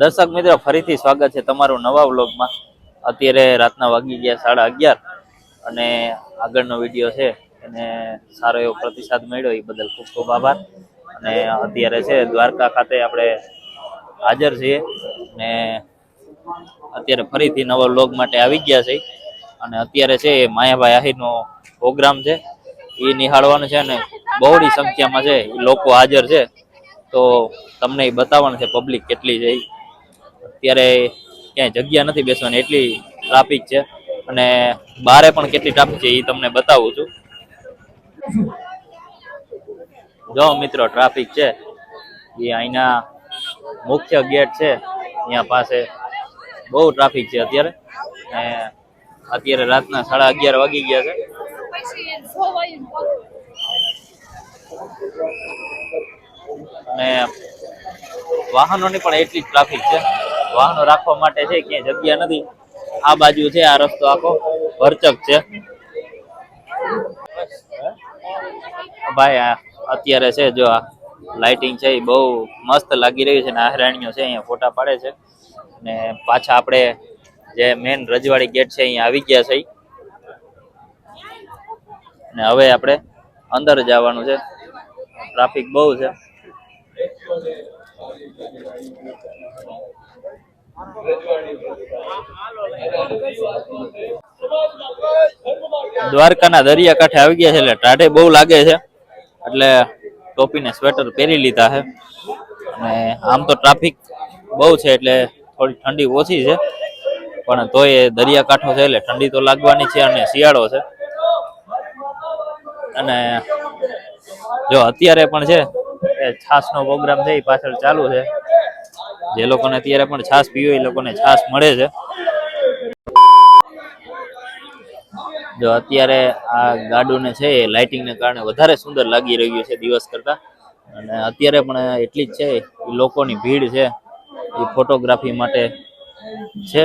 દર્શક મિત્રો, ફરીથી સ્વાગત છે તમારું નવા વ્લોગમાં. અત્યારે રાતના વાગી ગયા સાડા અગિયાર અને આગળનો વીડિયો છે, એને સારો એવો પ્રતિસાદ મળ્યો, એ બદલ ખૂબ ખૂબ આભાર. અને અત્યારે છે, દ્વારકા ખાતે આપણે હાજર છીએ અને અત્યારે ફરીથી નવા વ્લોગ માટે આવી ગયા છે. અને અત્યારે છે, એ માયાભાઈ આહિરનો પ્રોગ્રામ છે, એ નિહાળવાનું છે અને બહોળી સંખ્યામાં છે, એ લોકો હાજર છે. તો તમને એ બતાવવાનું છે, પબ્લિક કેટલી છે અત્યારે ક્યાંય જગ્યા નથી બેસવાની, એટલી ટ્રાફિક છે. અને બારે પણ કેટલી ટ્રાફિક છે એ તમને બતાવું છું. જો મિત્રો ટ્રાફિક છે. એ અહીંના મુખ્ય ગેટ છે. ત્યાં પાસે બહુ ટ્રાફિક છે અત્યારે. ને અત્યારે રાતના સાડા અગિયાર વાગી ગયા છે. અને વાહનોની પણ એટલી જ ટ્રાફિક છે. વાહનો રાખવા માટે છે, ક્યાંય જગ્યા નથી. આ બાજુ છે, આ રસ્તો આખો ભરચક છે. ભાઈ, આ અત્યારે છે, જો આ લાઇટિંગ છે, એ બહુ મસ્ત લાગી રહ્યું છે ને આહરાણીઓ છે, અહીંયા ફોટા પાડે છે. ને પાછા આપણે જે મેન રજવાડી ગેટ છે, અહીંયા આવી ગયા છે. ને હવે આપણે અંદર જવાનું છે. ટ્રાફિક બહુ છે. દ્વારકાના દરિયા કાંઠે આવી ગયા છે એટલે ટાઢે બહુ લાગે છે. એટલે ટોપી ને સ્વેટર પહેરી લીધા છે. અને આમ તો ટ્રાફિક બહુ છે એટલે થોડી ઠંડી ઓછી છે. પણ તોય દરિયા કાંઠો છે એટલે ઠંડી તો લાગવાની છે અને શિયાળો છે. અને જો અત્યારે પણ છે છાસનો પ્રોગ્રામ છે, એ પાછળ ચાલુ છે. જે લોકોને અત્યારે પણ છાસ પીવે એ લોકોને છાસ મળે છે. જો અત્યારે આ ગાડુને છે, એ લાઇટિંગને કારણે વધારે સુંદર લાગી રહ્યું છે દિવસ કરતા. અને અત્યારે પણ એટલી જ છે લોકોની ભીડ છે, એ ફોટોગ્રાફી માટે છે.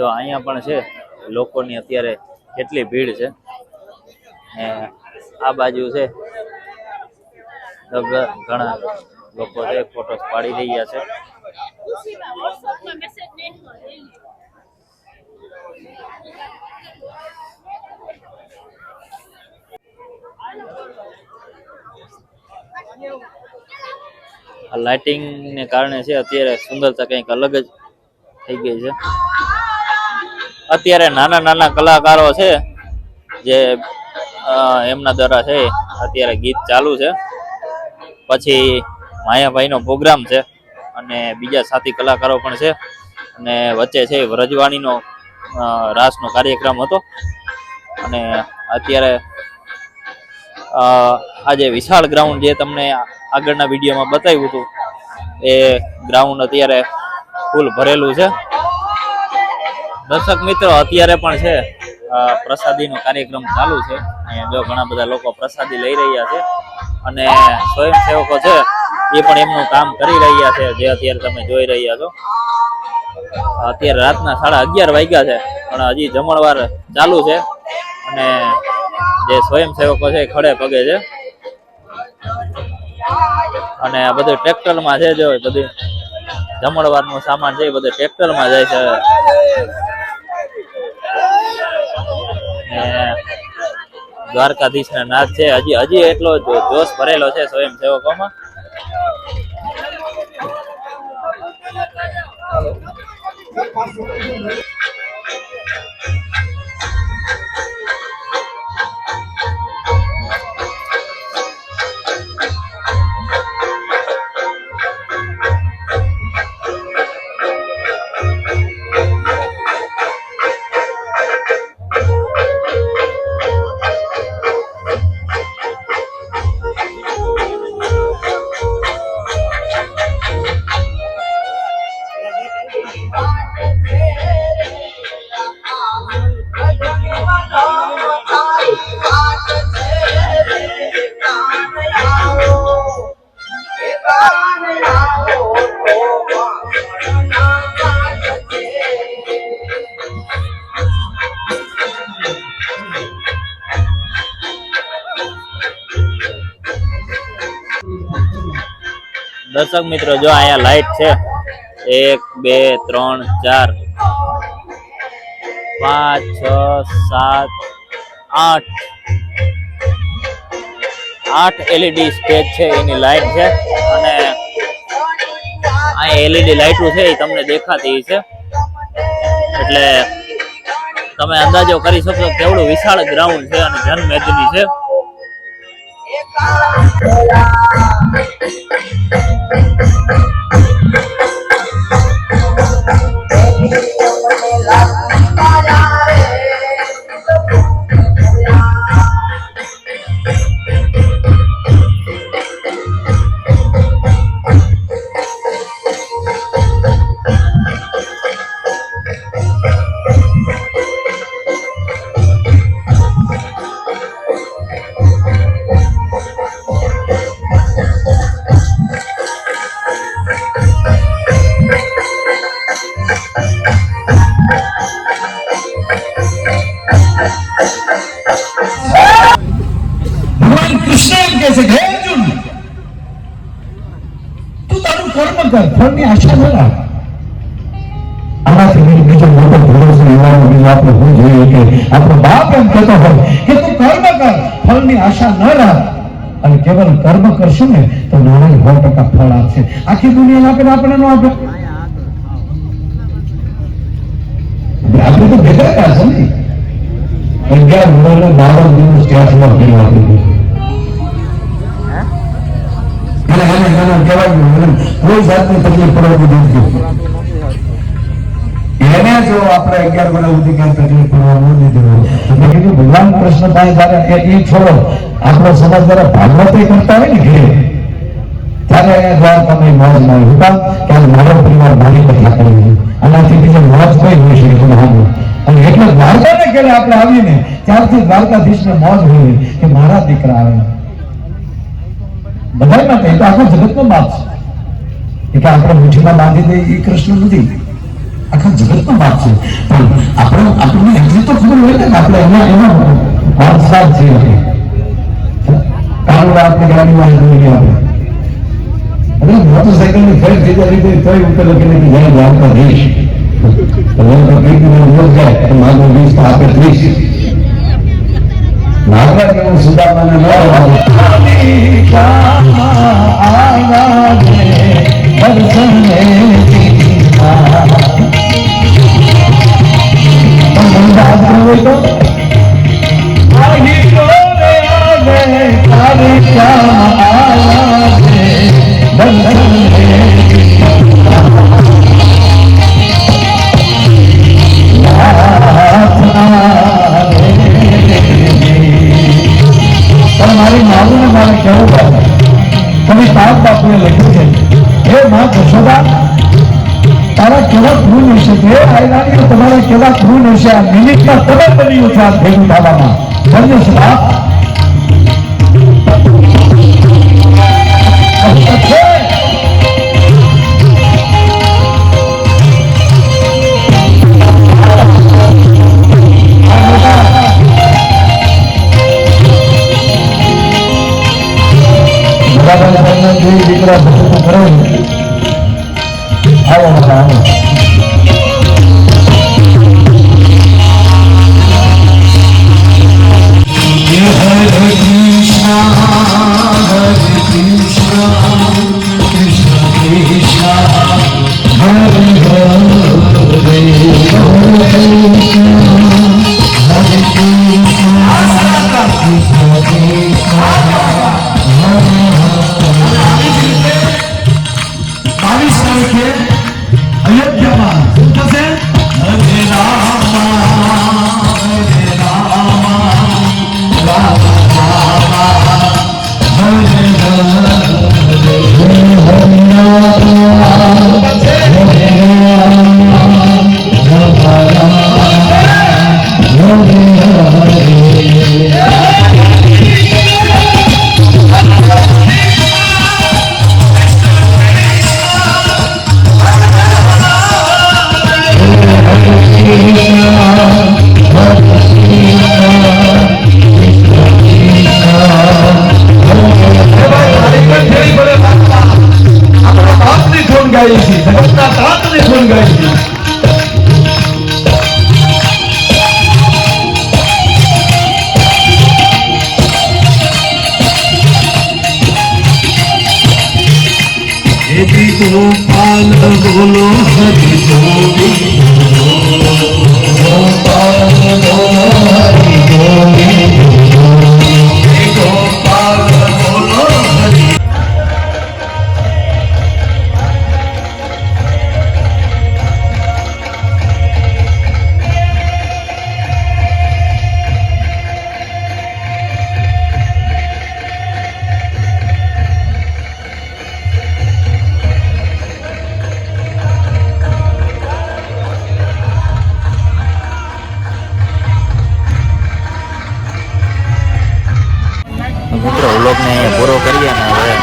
જો અહીંયા પણ છે, લોકોની અત્યારે કેટલી ભીડ છે. ને આ બાજુ છે ઘણા લોકો છે ફોટોસ પાડી રહ્યા છે. લાઇટિંગ ને કારણે છે, અત્યારે સુંદરતા કંઈક અલગ જ થઈ ગઈ છે. અત્યારે નાના નાના કલાકારો છે જે એમના દ્વારા છે અત્યારે ગીત ચાલુ છે. પછી માયાભાઈનો પ્રોગ્રામ છે અને બીજા સાથી કલાકારો પણ છે અને વચ્ચે છે વ્રજવાણીનો રાસનો કાર્યક્રમ હતો. અને અત્યારે અ, આ વિશાળ ગ્રાઉન્ડ જે તમને આગળના વિડીયોમાં બતાવ્યું હતું એ ગ્રાઉન્ડ અત્યારે ફૂલ ભરેલું છે. દર્શક મિત્રો, અત્યારે પણ છે પ્રસાદીનો કાર્યક્રમ ચાલુ છે. અહીંયા જો ઘણા બધા લોકો પ્રસાદી લઈ રહ્યા છે અને સ્વયંસેવકો છે, એ પણ એમનું કામ કરી રહ્યા છે, જે અત્યારે તમે જોઈ રહ્યા છો. અત્યારે રાતના સાડા અગિયાર વાગ્યા છે, પણ હજી જમણવાર ચાલુ છે અને જે સ્વયંસેવકો છે ખડે પગે છે. અને આ બધું ટ્રેક્ટરમાં છે જો બધું જમણવારનો સામાન છે એ બધું ટ્રેક્ટરમાં જાય છે. ને દ્વારકાધીશ ના નાથ છે. હજી હજી એટલો જોશ ભરેલો છે સ્વયંસેવકોમાં. દર્શક મિત્રો, જો અહીંયા લાઈટ છે, એક, બે, ત્રણ, ચાર, પાંચ, છ, સાત, આઠ આઠ એલઈડી સ્ટેજ છે, એની લાઈટ છે, અને આ એલઈડી લાઈટો છે, એ તમને દેખાતી છે. એટલે તમે અંદાજો કરી શકશો કે કેવડું વિશાળ ગ્રાઉન્ડ છે અને જનમેદની છે. ભગવાન બીજો આપણે કેવલ કર્મ કરશું ને તો નાણાં સો ટકા ફળ આખી દુનિયા આપે આપણે ન આપે આપણે તો હતા છે ને અગિયાર વર્ષ બાર દિવસ ફી આપી દીધી મને એને મને કહેવાય ગયું, કોઈ જાતની તકલીફ પડવાની નથી એને જો આપણે અગિયાર મહિના સુધી કઈ તકલીફ પડવા ન દીધી હોય તો મેં કીધું ભગવાન કૃષ્ણ પાસે જયારે એ છોડો. આપણો સમાજ જયારે ભાગવત કરતા હોય ને ઘેર ત્યારે એને દ્વારા તમે મોજ ના હતા ત્યારે મારો પરિવાર મારી કથા કરી આનાથી બીજો મોજ કોઈ હોઈ શકે તમે અને એટલે દ્વારકાને કે આપણે આવીને ત્યારથી દ્વારકાધીશને મોજ હોય કે મારા દીકરા આવે. બધા માટે તો આખા જગતનો બાપ છે. એટલે આપણે મુઠ્ઠીમાં બાંધી દઈએ એ કૃષ્ણ નથી. આખા જગતનો બાપ છે. પણ આપણે આપણને એટલી તો ખબર હોય ને આપણે એના એના વારસાદ છીએ આપણે કાળું આપણે ગાડીમાં ગયા આપણે. એટલે મોટરસાયકલની ફેર થઈ જાય રીતે તોય ઉપર લખીને કે જાય દ્વારકા રહીશ તો રોજ જાય, તો મારું વીસ તો આપે ત્રીસ. નાગરાજ એવું સુદામાને ન પણ તારા કેવા ભૂલ હશે બે આયરાણીઓ તમારા કેવા ભૂલ હશે આ મિનિટમાં તમે બની છે આ ભેગું થવામાં ધન્ય બાપ દીકરા ભક્તો કરે ને, Dios. ভালোগুলো হাতে મિત્રો વ્લોગને પૂરો કરીએ અને હવે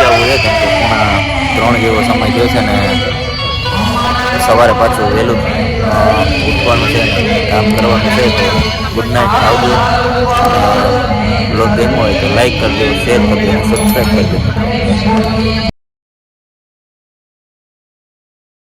જવું કેમ કે પૂણા ત્રણ જેવો સમય થયો છે ને સવારે પાછું વહેલું ઉઠવાનું છે, કામ કરવાનું છે ગુડ નાઇટ આવજો. બ્લોગ ગેમ હોય તો લાઈક કરજો શેર કરજો સબસ્ક્રાઈબ કરજો.